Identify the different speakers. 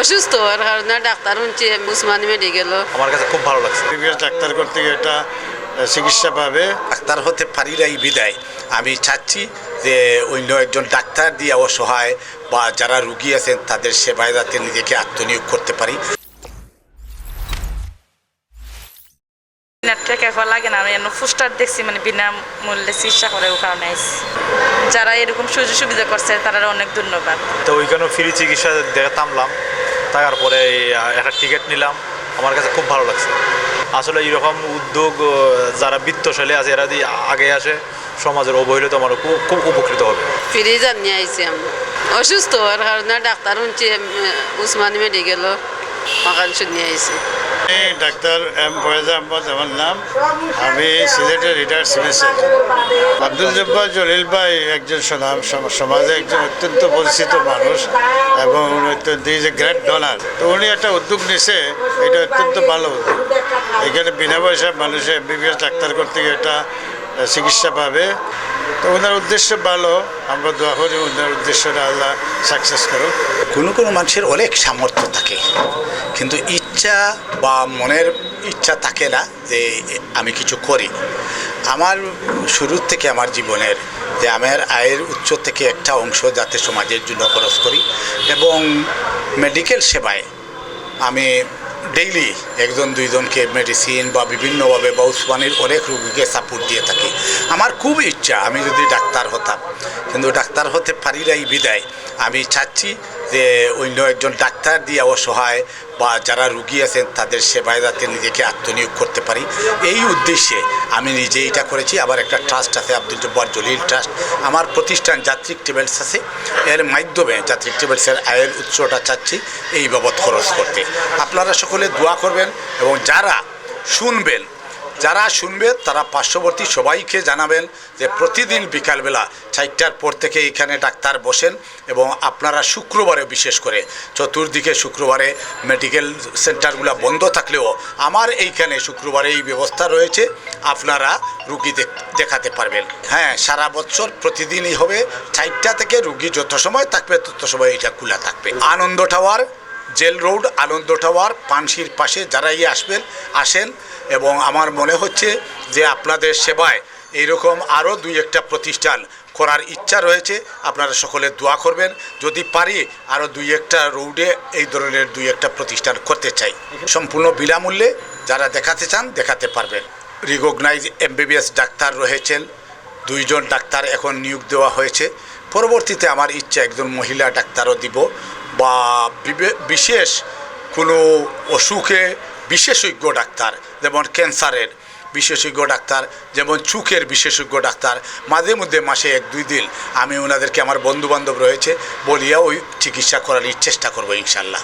Speaker 1: অসুস্থ হওয়ার কারণে ডাক্তার শুনছি উসমানী মেডিকেল
Speaker 2: আমার কাছে খুব ভালো লাগছে।
Speaker 3: প্রিভিয়াস ডাক্তার করতে গিয়ে এটা চিকিৎসা পাবে।
Speaker 4: ডাক্তার হতে পারি নাই বিদায়। আমি চাচ্ছি যে অন্য একজন ডাক্তার দিয়ে অসহায় বা যারা রুগী আছেন তাদের সেবায় যাতে নিজেকে আত্মনিয়োগ করতে পারি।
Speaker 5: এখন লাগে না আমি পোস্টার দেখছি মানে বিনা মূল্যে চিকিৎসা করে ও কারণে। যারা এরকম সুযোগ সুবিধা করছে তারা অনেক ধন্যবাদ।
Speaker 2: তো ওইখানেও ফ্রি চিকিৎসা দেখে থামলাম। থাকার পরে একটা টিকিট নিলাম। আমার কাছে খুব ভালো লাগছে। আসলে এরকম উদ্যোগ যারা বৃত্তশালী আছে এরা দিয়ে আগে আসে সমাজের অবহেলিত আমার খুব খুব উপকৃত হবে।
Speaker 1: ফ্রিজার নিয়ে আইছি আমরা অসুস্থ হওয়ার কারণে ডাক্তার শুনছি উসমানী মেডিকেল আইছি।
Speaker 3: আমি ডাক্তার এম ফয়েজ আহমদ আমার নাম। আমি সিলেটের retired civil surgeon. Abdul Jabbar Jalil ভাই একজন সুনাম সমাজে একজন অত্যন্ত পরিচিত মানুষ এবং অত্যন্ত ইজ এ গ্রেট ডোনার তো উনি একটা উদ্যোগ নিছে এটা অত্যন্ত ভালো উদ্যোগ। এখানে বিনা পয়সা মানুষের এমবিবিএস ডাক্তার করতে গিয়ে আহ, চিকিৎসা পাবে। তো ওনার উদ্দেশ্য ভালো। আমরা দোয়া করি ওনার উদ্দেশ্যটা আল্লাহ সাকসেস করুক।
Speaker 4: কোনো কোনো মানুষের অনেক সামর্থ্য থাকে, কিন্তু ইচ্ছা বা মনের ইচ্ছা থাকে না যে আমি কিছু করি। আমার শুরুর থেকে আমার জীবনের যে আমার আয়ের উচ্চ থেকে একটা অংশ যাতে সমাজের জন্য খরচ করি এবং মেডিকেল সেবায় আমি ডেইলি একজন, দুইজনকে মেডিসিন বা বিভিন্নভাবে বা উসমানির অনেক রুগীকে সাপোর্ট দিয়ে থাকি। আমার খুব ইচ্ছা, আমি যদি ডাক্তার হতাম, কিন্তু ডাক্তার হতে পারি নাই বিদায়। আমি চাচ্ছি যে অন্য একজন ডাক্তার দিয়ে অসহায় বা যারা রুগী আছেন, তাদের সেবায় যাতে নিজেকে আত্মনিয়োগ করতে পারি। এই উদ্দেশ্যে আমি নিজে এটা করেছি। আবার একটা ট্রাস্ট আছে, আব্দুল জব্বার জলিল ট্রাস্ট। আমার প্রতিষ্ঠান যাত্রিক ট্রেভেলস আছে। এর মাধ্যমে যাত্রিক ট্রেভেলসের আয়ের উৎসটা চাচ্ছি, এই বাবদ খরচ করতে। আপনারা সকলে দোয়া করবেন এবং যারা শুনবেন, যারা শুনবে তারা পার্শ্ববর্তী সবাইকে জানাবেন যে প্রতিদিন বিকালবেলা চারটার পর থেকে এখানে ডাক্তার বসেন এবং আপনারা শুক্রবারে বিশেষ করে, চতুর্দিকে শুক্রবারে মেডিকেল সেন্টারগুলো বন্ধ থাকলেও আমার এইখানে শুক্রবারে এই ব্যবস্থা রয়েছে, আপনারা রুগী দেখাতে পারবেন। হ্যাঁ সারা বছর প্রতিদিনই হবে, চারটা থেকে রুগী যত সময় থাকবে তত সময় এটা খোলা থাকবে। Anand tower jail road, Anand tower পানশির পাশে যারাই আসবেন, আসেন এবং আমার মনে হচ্ছে যে আপনাদের সেবায় এইরকম আরও দুই একটা প্রতিষ্ঠান করার ইচ্ছা রয়েছে। আপনারা সকলে দোয়া করবেন, যদি পারি আরও দুই একটা রোডে এই ধরনের দুই একটা প্রতিষ্ঠান করতে চাই। সম্পূর্ণ বিনামূল্যে যারা দেখাতে চান, দেখাতে পারবেন। রিকগনাইজ এমবিবিএস ডাক্তার রয়েছেন, দুইজন ডাক্তার এখন নিয়োগ দেওয়া হয়েছে। পরবর্তীতে আমার ইচ্ছা একজন মহিলা ডাক্তারও দিব বা বিশেষ কোনো অসুখে বিশেষজ্ঞ ডাক্তার, যেমন ক্যান্সারের বিশেষজ্ঞ ডাক্তার, যেমন চুখের বিশেষজ্ঞ ডাক্তার, মাঝে মধ্যে মাসে এক, দুই দিন আমি ওনাদেরকে, আমার বন্ধুবান্ধব রয়েছে, বলিয়া ওই চিকিৎসা করার চেষ্টা করব ইনশাল্লাহ।